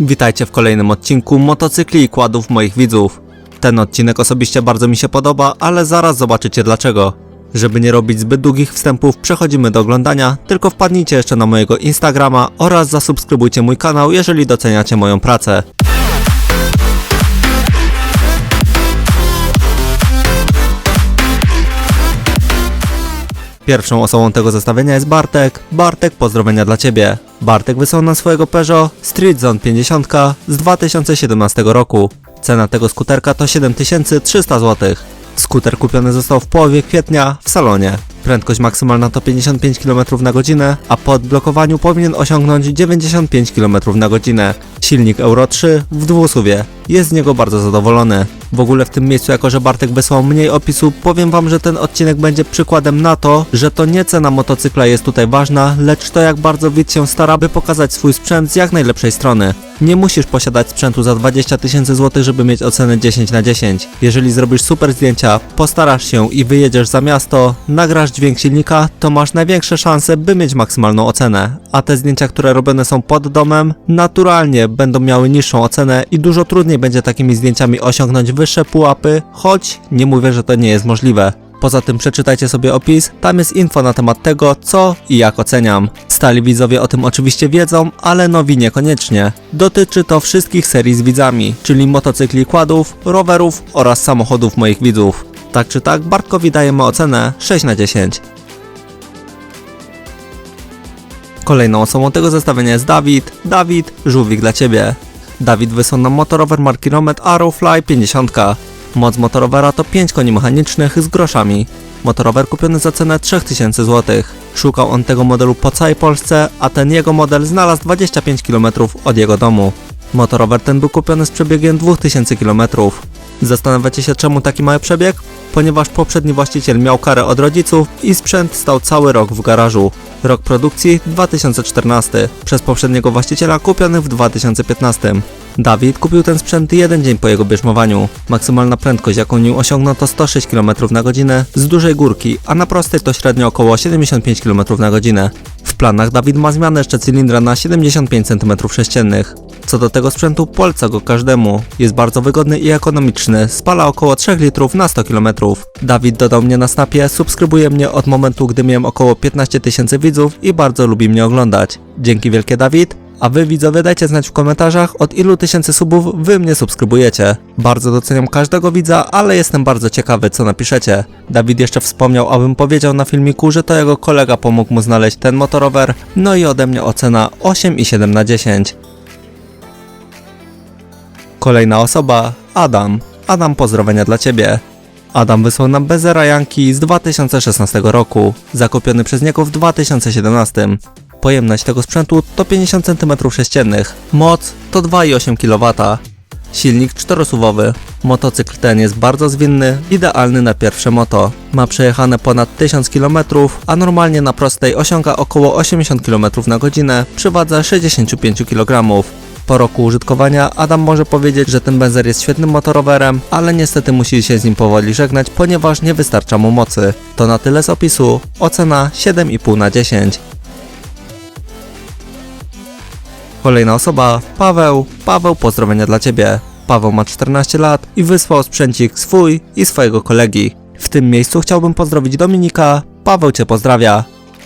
Witajcie w kolejnym odcinku motocykli i kładów moich widzów. Ten odcinek osobiście bardzo mi się podoba, ale zaraz zobaczycie dlaczego. Żeby nie robić zbyt długich wstępów, przechodzimy do oglądania, tylko wpadnijcie jeszcze na mojego Instagrama oraz zasubskrybujcie mój kanał, jeżeli doceniacie moją pracę. Pierwszą osobą tego zestawienia jest Bartek. Bartek, pozdrowienia dla Ciebie. Bartek wysłał nam swojego Peugeot Street Zone 50 z 2017 roku. Cena tego skuterka to 7300 zł. Skuter kupiony został w połowie kwietnia w salonie. Prędkość maksymalna to 55 km na godzinę, a po odblokowaniu powinien osiągnąć 95 km na godzinę. Silnik Euro 3 w dwusuwie. Jest z niego bardzo zadowolony. W ogóle w tym miejscu, jako że Bartek wysłał mniej opisu, powiem wam, że ten odcinek będzie przykładem na to, że to nie cena motocykla jest tutaj ważna, lecz to jak bardzo widz się stara, by pokazać swój sprzęt z jak najlepszej strony. Nie musisz posiadać sprzętu za 20 tysięcy złotych, żeby mieć ocenę 10 na 10. Jeżeli zrobisz super zdjęcia, postarasz się i wyjedziesz za miasto, nagrasz dźwięk silnika, to masz największe szanse, by mieć maksymalną ocenę. A te zdjęcia, które robione są pod domem, naturalnie będą miały niższą ocenę i dużo trudniej będzie takimi zdjęciami osiągnąć wyższe pułapy, choć nie mówię, że to nie jest możliwe. Poza tym przeczytajcie sobie opis, tam jest info na temat tego, co i jak oceniam. Stali widzowie o tym oczywiście wiedzą, ale nowi niekoniecznie. Dotyczy to wszystkich serii z widzami, czyli motocykli kładów, rowerów oraz samochodów moich widzów. Tak czy tak, Bartkowi dajemy ocenę 6 na 10. Kolejną osobą tego zestawienia jest Dawid. Dawid, żółwik dla Ciebie. Dawid wysłał nam motorower marki Romet Arrowfly 50. Moc motorowera to 5 koni mechanicznych z groszami. Motorower kupiony za cenę 3000 zł. Szukał on tego modelu po całej Polsce, a ten jego model znalazł 25 km od jego domu. Motorower ten był kupiony z przebiegiem 2000 km. Zastanawiacie się czemu taki mały przebieg? Ponieważ poprzedni właściciel miał karę od rodziców i sprzęt stał cały rok w garażu. Rok produkcji 2014, przez poprzedniego właściciela kupiony w 2015. Dawid kupił ten sprzęt jeden dzień po jego bierzmowaniu. Maksymalna prędkość jaką nim osiągnął to 106 km na godzinę z dużej górki, a na prostej to średnio około 75 km na godzinę. W planach Dawid ma zmianę jeszcze cylindra na 75 cm3. Co do tego sprzętu, polecę go każdemu. Jest bardzo wygodny i ekonomiczny, spala około 3 litrów na 100 km. Dawid dodał mnie na snapie, subskrybuje mnie od momentu, gdy miałem około 15 tysięcy widzów i bardzo lubi mnie oglądać. Dzięki wielkie Dawid. A wy widzowie dajcie znać w komentarzach od ilu tysięcy subów wy mnie subskrybujecie. Bardzo doceniam każdego widza, ale jestem bardzo ciekawy co napiszecie. Dawid jeszcze wspomniał, abym powiedział na filmiku, że to jego kolega pomógł mu znaleźć ten motorower, no i ode mnie ocena 8,7 na 10. Kolejna osoba, Adam. Adam, pozdrowienia dla Ciebie. Adam wysłał nam Bezera Janki z 2016 roku, zakupiony przez niego w 2017. Pojemność tego sprzętu to 50 cm3, moc to 2,8 kW. Silnik czterosuwowy. Motocykl ten jest bardzo zwinny, idealny na pierwsze moto. Ma przejechane ponad 1000 km, a normalnie na prostej osiąga około 80 km na godzinę przy wadze 65 kg. Po roku użytkowania Adam może powiedzieć, że ten benzer jest świetnym motorowerem, ale niestety musi się z nim powoli żegnać, ponieważ nie wystarcza mu mocy. To na tyle z opisu. Ocena 7,5 na 10. Kolejna osoba, Paweł. Paweł, pozdrowienia dla Ciebie. Paweł ma 14 lat i wysłał sprzęcik swój i swojego kolegi. W tym miejscu chciałbym pozdrowić Dominika. Paweł Cię pozdrawia.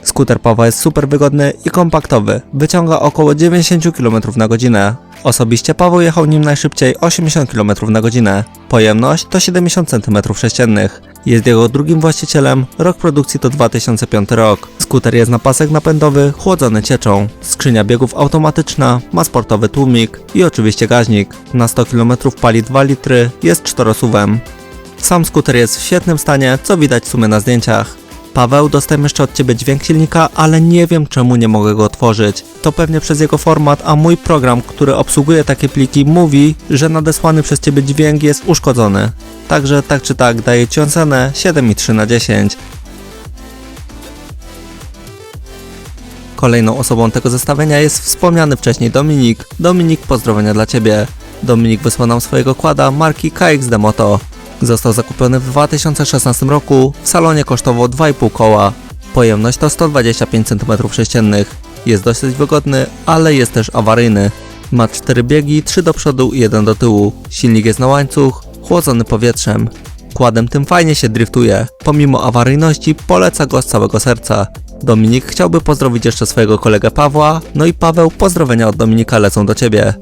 Skuter Pawła jest super wygodny i kompaktowy. Wyciąga około 90 km na godzinę. Osobiście Paweł jechał nim najszybciej 80 km na godzinę. Pojemność to 70 cm3. Jest jego drugim właścicielem, rok produkcji to 2005 rok. Skuter jest na pasek napędowy, chłodzony cieczą. Skrzynia biegów automatyczna, ma sportowy tłumik i oczywiście gaźnik. Na 100 km pali 2 litry, jest czterosuwem. Sam skuter jest w świetnym stanie, co widać w sumie na zdjęciach. Paweł, dostałem jeszcze od Ciebie dźwięk silnika, ale nie wiem czemu nie mogę go otworzyć. To pewnie przez jego format, a mój program, który obsługuje takie pliki, mówi, że nadesłany przez Ciebie dźwięk jest uszkodzony. Także tak czy tak daję Ci ocenę 7,3 na 10. Kolejną osobą tego zestawienia jest wspomniany wcześniej Dominik. Dominik, pozdrowienia dla Ciebie. Dominik wysłał nam swojego kłada marki KXD Moto. Został zakupiony w 2016 roku, w salonie kosztował 2,5 koła. Pojemność to 125 cm3. Jest dosyć wygodny, ale jest też awaryjny. Ma 4 biegi, 3 do przodu i 1 do tyłu. Silnik jest na łańcuch, chłodzony powietrzem. Kładem tym fajnie się driftuje. Pomimo awaryjności poleca go z całego serca. Dominik chciałby pozdrowić jeszcze swojego kolegę Pawła, no i Paweł, pozdrowienia od Dominika lecą do ciebie.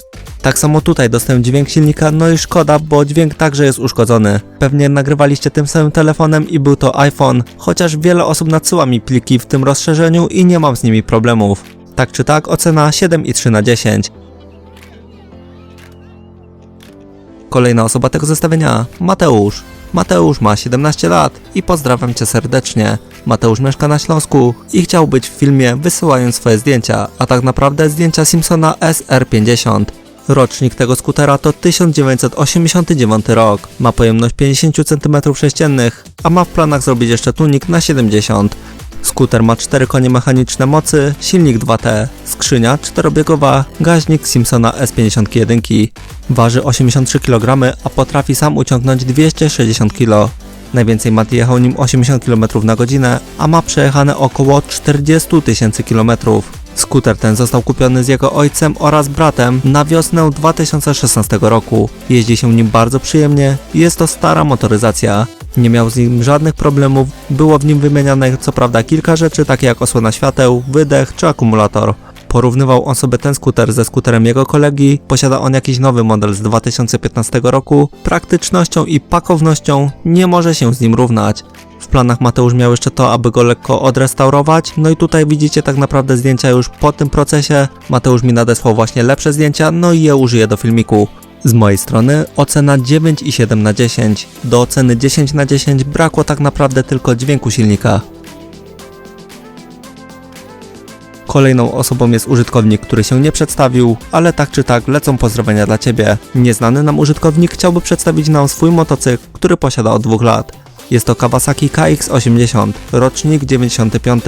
Tak samo tutaj dostałem dźwięk silnika, no i szkoda, bo dźwięk także jest uszkodzony. Pewnie nagrywaliście tym samym telefonem i był to iPhone, chociaż wiele osób nadsyła mi pliki w tym rozszerzeniu i nie mam z nimi problemów. Tak czy tak, ocena 7,3 na 10. Kolejna osoba tego zestawienia, Mateusz. Mateusz ma 17 lat i pozdrawiam cię serdecznie. Mateusz mieszka na Śląsku i chciał być w filmie wysyłając swoje zdjęcia, a tak naprawdę zdjęcia Simpsona SR50. Rocznik tego skutera to 1989 rok. Ma pojemność 50 cm3, a ma w planach zrobić jeszcze tunik na 70 Skuter ma 4 konie mechaniczne mocy, silnik 2T, skrzynia 4-biegowa, gaźnik Simpsona S51. Waży 83 kg, a potrafi sam uciągnąć 260 kg. Najwięcej Mati jechał nim 80 km na godzinę, a ma przejechane około 40 tysięcy km. Skuter ten został kupiony z jego ojcem oraz bratem na wiosnę 2016 roku. Jeździ się nim bardzo przyjemnie, jest to stara motoryzacja. Nie miał z nim żadnych problemów, było w nim wymieniane co prawda kilka rzeczy, takie jak osłona świateł, wydech czy akumulator. Porównywał on sobie ten skuter ze skuterem jego kolegi, posiada on jakiś nowy model z 2015 roku, praktycznością i pakownością nie może się z nim równać. W planach Mateusz miał jeszcze to, aby go lekko odrestaurować, no i tutaj widzicie tak naprawdę zdjęcia już po tym procesie. Mateusz mi nadesłał właśnie lepsze zdjęcia, no i je użyję do filmiku. Z mojej strony ocena 9,7 na 10. Do oceny 10 na 10 brakło tak naprawdę tylko dźwięku silnika. Kolejną osobą jest użytkownik, który się nie przedstawił, ale tak czy tak lecą pozdrowienia dla Ciebie. Nieznany nam użytkownik chciałby przedstawić nam swój motocykl, który posiada od dwóch lat. Jest to Kawasaki KX80, rocznik 95.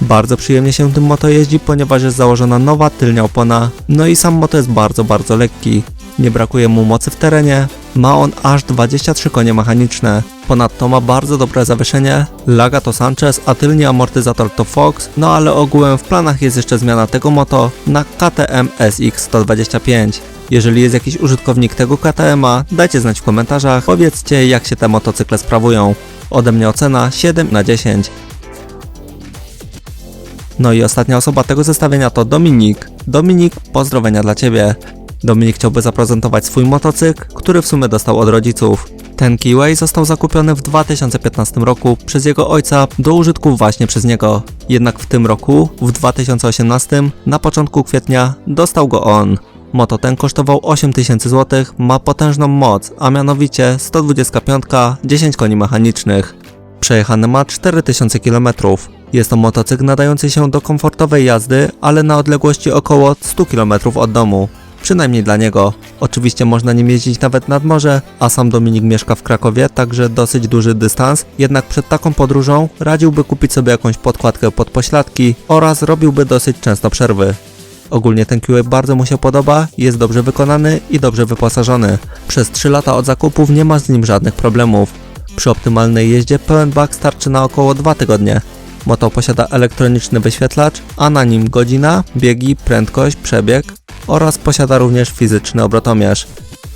Bardzo przyjemnie się tym moto jeździ, ponieważ jest założona nowa tylnia opona, no i sam moto jest bardzo, bardzo lekki. Nie brakuje mu mocy w terenie, ma on aż 23 konie mechaniczne. Ponadto ma bardzo dobre zawieszenie, laga to Sanchez, a tylny amortyzator to Fox, no ale ogółem w planach jest jeszcze zmiana tego moto na KTM SX125. Jeżeli jest jakiś użytkownik tego KTM-a, dajcie znać w komentarzach, powiedzcie jak się te motocykle sprawują. Ode mnie ocena 7 na 10. No i ostatnia osoba tego zestawienia to Dominik. Dominik, pozdrowienia dla Ciebie. Dominik chciałby zaprezentować swój motocykl, który w sumie dostał od rodziców. Ten Keyway został zakupiony w 2015 roku przez jego ojca do użytku właśnie przez niego. Jednak w tym roku, w 2018, na początku kwietnia, dostał go on. Moto ten kosztował 8000 zł, ma potężną moc, a mianowicie 125, 10 koni mechanicznych. Przejechane ma 4000 km. Jest to motocykl nadający się do komfortowej jazdy, ale na odległości około 100 km od domu. Przynajmniej dla niego. Oczywiście można nim jeździć nawet nad morze, a sam Dominik mieszka w Krakowie, także dosyć duży dystans. Jednak przed taką podróżą radziłby kupić sobie jakąś podkładkę pod pośladki oraz robiłby dosyć często przerwy. Ogólnie ten QA bardzo mu się podoba, jest dobrze wykonany i dobrze wyposażony. Przez 3 lata od zakupów nie ma z nim żadnych problemów. Przy optymalnej jeździe pełen bak starczy na około 2 tygodnie. Moto posiada elektroniczny wyświetlacz, a na nim godzina, biegi, prędkość, przebieg oraz posiada również fizyczny obrotomierz.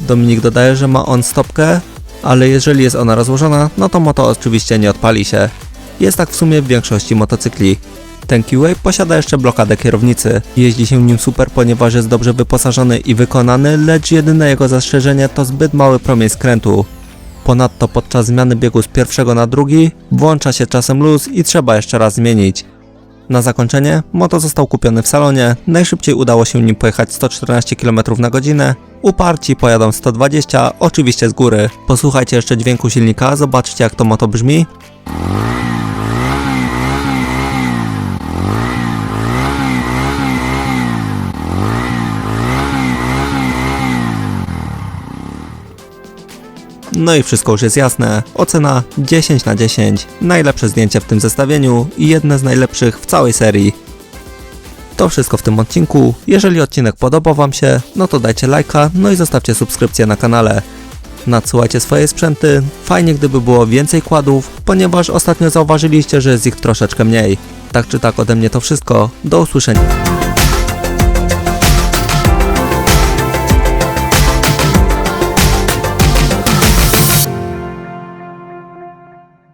Dominik dodaje, że ma on stopkę, ale jeżeli jest ona rozłożona, no to moto oczywiście nie odpali się. Jest tak w sumie w większości motocykli. Ten QA posiada jeszcze blokadę kierownicy. Jeździ się nim super, ponieważ jest dobrze wyposażony i wykonany, lecz jedyne jego zastrzeżenie to zbyt mały promień skrętu. Ponadto podczas zmiany biegu z pierwszego na drugi włącza się czasem luz i trzeba jeszcze raz zmienić. Na zakończenie, moto został kupiony w salonie, najszybciej udało się nim pojechać 114 km na godzinę, uparci pojadą 120, oczywiście z góry. Posłuchajcie jeszcze dźwięku silnika, zobaczcie jak to moto brzmi. No i wszystko już jest jasne. Ocena 10 na 10. Najlepsze zdjęcie w tym zestawieniu i jedne z najlepszych w całej serii. To wszystko w tym odcinku. Jeżeli odcinek podobał Wam się, no to dajcie lajka, no i zostawcie subskrypcję na kanale. Nadsyłajcie swoje sprzęty. Fajnie gdyby było więcej kładów, ponieważ ostatnio zauważyliście, że jest ich troszeczkę mniej. Tak czy tak ode mnie to wszystko. Do usłyszenia.